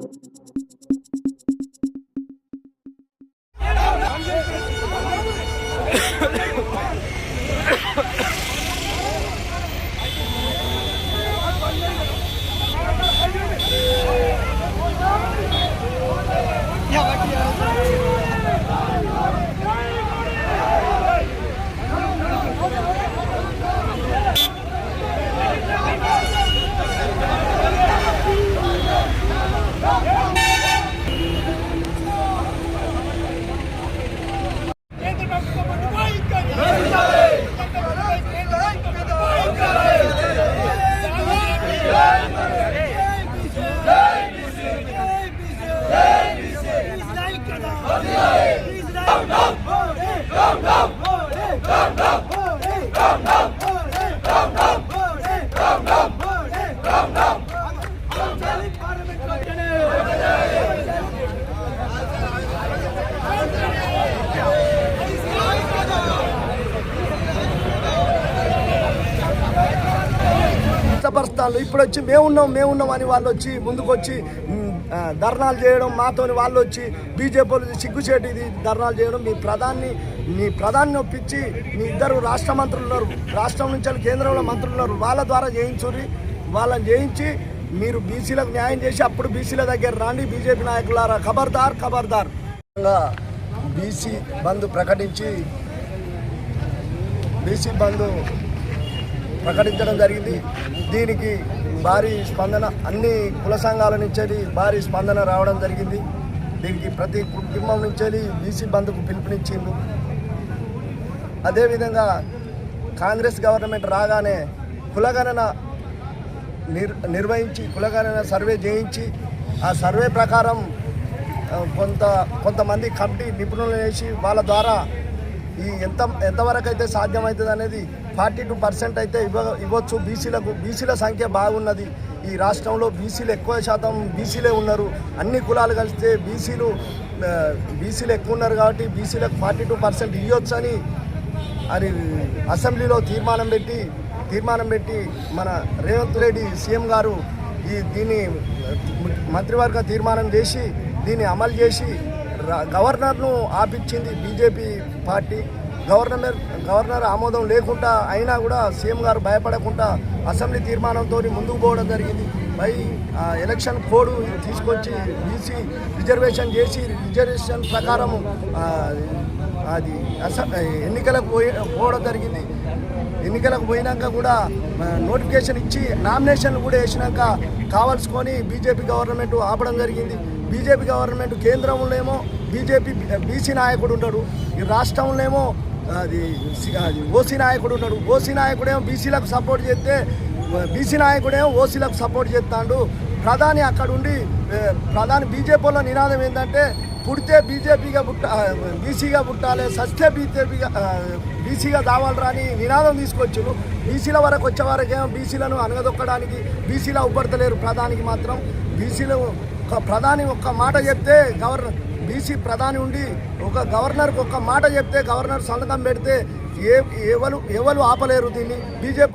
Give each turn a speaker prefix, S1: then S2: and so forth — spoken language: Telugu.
S1: thank you no, no. వాళ్ళు ఇప్పుడు వచ్చి మేమున్నాం మేమున్నాం అని వాళ్ళు వచ్చి ముందుకు వచ్చి ధర్నాలు చేయడం మాతోని వాళ్ళు వచ్చి బీజేపీ సిగ్గుచేటు ఇది ధర్నాలు చేయడం మీ ప్రధాన్ని మీ ప్రధాన్ని ఒప్పించి మీ ఇద్దరు రాష్ట్ర మంత్రులు ఉన్నారు. రాష్ట్రం నుంచి వెళ్ళి కేంద్రంలో మంత్రులు ఉన్నారు. వాళ్ళ ద్వారా చేయించుర్రి. వాళ్ళని చేయించి మీరు బీసీలకు న్యాయం చేసి అప్పుడు బీసీల దగ్గర రాండి బీజేపీ నాయకులారా. ఖబర్దార్ ఖబర్దార్. బీసీ బంద్ ప్రకటించి బీసీ బంద్ ప్రకటించడం జరిగింది. దీనికి భారీ స్పందన అన్ని కుల సంఘాల నుంచి భారీ స్పందన రావడం జరిగింది. దీనికి ప్రతి కుటుంబం నుంచి బీసీ బంధుకు పిలుపునిచ్చిండు అదేవిధంగా కాంగ్రెస్ గవర్నమెంట్ రాగానే కులగణన నిర్ నిర్వహించి కులగణన సర్వే చేయించి ఆ సర్వే ప్రకారం కొంత కొంతమంది కమిటీ నిపుణులు వేసి వాళ్ళ ద్వారా ఈ ఎంత ఎంతవరకు అయితే సాధ్యమవుతుంది అనేది ఫార్టీ టూ పర్సెంట్ అయితే ఇవ్వ ఇవ్వచ్చు. బీసీలకు బీసీల సంఖ్య బాగున్నది. ఈ రాష్ట్రంలో బీసీలు ఎక్కువ శాతం బీసీలే ఉన్నారు. అన్ని కులాలు కలిస్తే బీసీలు బీసీలు ఎక్కువ ఉన్నారు కాబట్టి బీసీలకు ఫార్టీ టూ పర్సెంట్ ఇవ్వచ్చు అని అని అసెంబ్లీలో తీర్మానం పెట్టి తీర్మానం పెట్టి మన రేవంత్ రెడ్డి సీఎం గారు ఈ దీన్ని మంత్రివర్గ తీర్మానం చేసి దీన్ని అమలు చేసి గవర్నర్ను ఆపించింది బీజేపీ పార్టీ. గవర్నర్ గవర్నర్ ఆమోదం లేకుండా అయినా కూడా సీఎం గారు భయపడకుండా అసెంబ్లీ తీర్మానంతో ముందుకు పోవడం జరిగింది. పై ఎలక్షన్ కోడ్ తీసుకొచ్చి బీసీ రిజర్వేషన్ చేసి రిజర్వేషన్ ప్రకారం అది అస- ఎన్నికలకు పోయి పోవడం జరిగింది. ఎన్నికలకు పోయినాక కూడా నోటిఫికేషన్ ఇచ్చి నామినేషన్లు కూడా వేసినాక కావాల్సుకొని బీజేపీ గవర్నమెంట్ ఆపడం జరిగింది. బీజేపీ గవర్నమెంట్ కేంద్రంలో ఏమో బీజేపీ బీసీ నాయకుడు ఉంటాడు. ఈ రాష్ట్రంలో ఏమో అది ఓసీ నాయకుడు ఉన్నాడు ఓసీ నాయకుడేమో బీసీలకు సపోర్ట్ చేస్తే బీసీ నాయకుడేమో ఓసీలకు సపోర్ట్ చేస్తాడు. ప్రధాని అక్కడ ఉండి ప్రధాని బీజేపీలో నినాదం ఏంటంటే పుడితే బీజేపీగా పుట్ట బీసీగా పుట్టాలి సస్తే బీజేపీగా బీసీగా దావాలరా అని నినాదం తీసుకొచ్చారు బీసీల వరకు వచ్చే వరకేమో బీసీలను అనగదొక్కడానికి బీసీలా ఉబ్బడతలేరు ప్రధానికి మాత్రం బీసీలు ఒక ప్రధాని ఒక్క మాట చెప్తే గవర్నర్ బీసీ ప్రధాని ఉండి ఒక గవర్నర్కి ఒక్క మాట చెప్తే గవర్నర్ సంతకం పెడితే ఏ ఎవరు ఎవరు ఆపలేరు దీన్ని? బీజేపీ